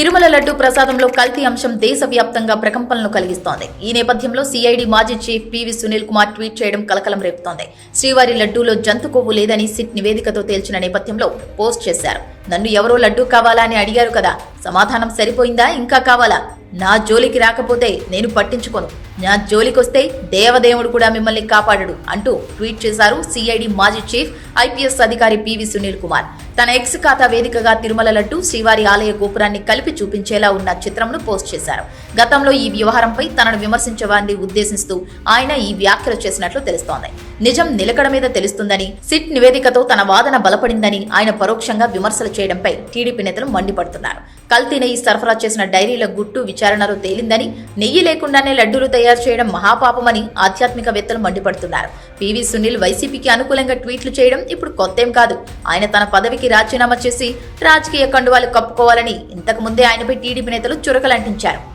తిరుమల లడ్డు ప్రసాదంలో కల్తీ అంశం దేశవ్యాప్తంగా ప్రకంపనలు కలిగిస్తోంది. ఈ నేపథ్యంలో సిఐడి మాజీ chief PV Sunil Kumar tweet చేయడం కలకలం రేపుతోంది. శ్రీవారి లడ్డూలో జంతు కొవ్వు లేదని సిట్ నివేదికతో తేల్చిన నేపథ్యంలో పోస్ట్ చేశారు. నన్ను ఎవరో లడ్డూ కావాలా అని అడిగారు కదా సమాధానం సరిపోయిందా ఇంకా కావాలా? నా జోలికి రాకపోతే నేను పట్టించుకోను. నా జోలికొస్తే దేవదేవుడు కూడా మిమ్మల్ని కాపాడడు అంటూ ట్వీట్ చేశారు సిఐడి మాజీ చీఫ్ ఐపీఎస్ అధికారి పివి సునీల్ కుమార్. తన ఎక్స్ ఖాతా వేదికగా తిరుమల లడ్డు శ్రీవారి ఆలయ గోపురాన్ని కలిపి చూపించేలా ఉన్న చిత్రంను పోస్ట్ చేశారు. గతంలో ఈ వ్యవహారంపై తనను విమర్శించే వారిని ఉద్దేశిస్తూ ఆయన ఈ వ్యాఖ్యలు చేసినట్లు తెలుస్తోంది. నిజం నిలకడ మీద తెలుస్తుందని సిట్ నివేదికతో తన వాదన బలపడిందని ఆయన పరోక్షంగా విమర్శలు చేయడంపై టీడీపీ నేతలు మండిపడుతున్నారు. కల్తీ నెయ్యి సరఫరా చేసిన డైరీల గుట్టు విచారణలో తేలిందని నెయ్యి లేకుండానే లడ్డూలు తయారు చేయడం మహాపాపమని ఆధ్యాత్మికవేత్తలు మండిపడుతున్నారు. పివి సునీల్ వైసీపీకి అనుకూలంగా ట్వీట్లు చేయడం ఇప్పుడు కొత్తేం కాదు. ఆయన తన పదవికి రాజీనామా చేసి రాజకీయ కండువాలు కప్పుకోవాలని ఇంతకు ముందే ఆయనపై టీడీపీ నేతలు చురకలంటించారు.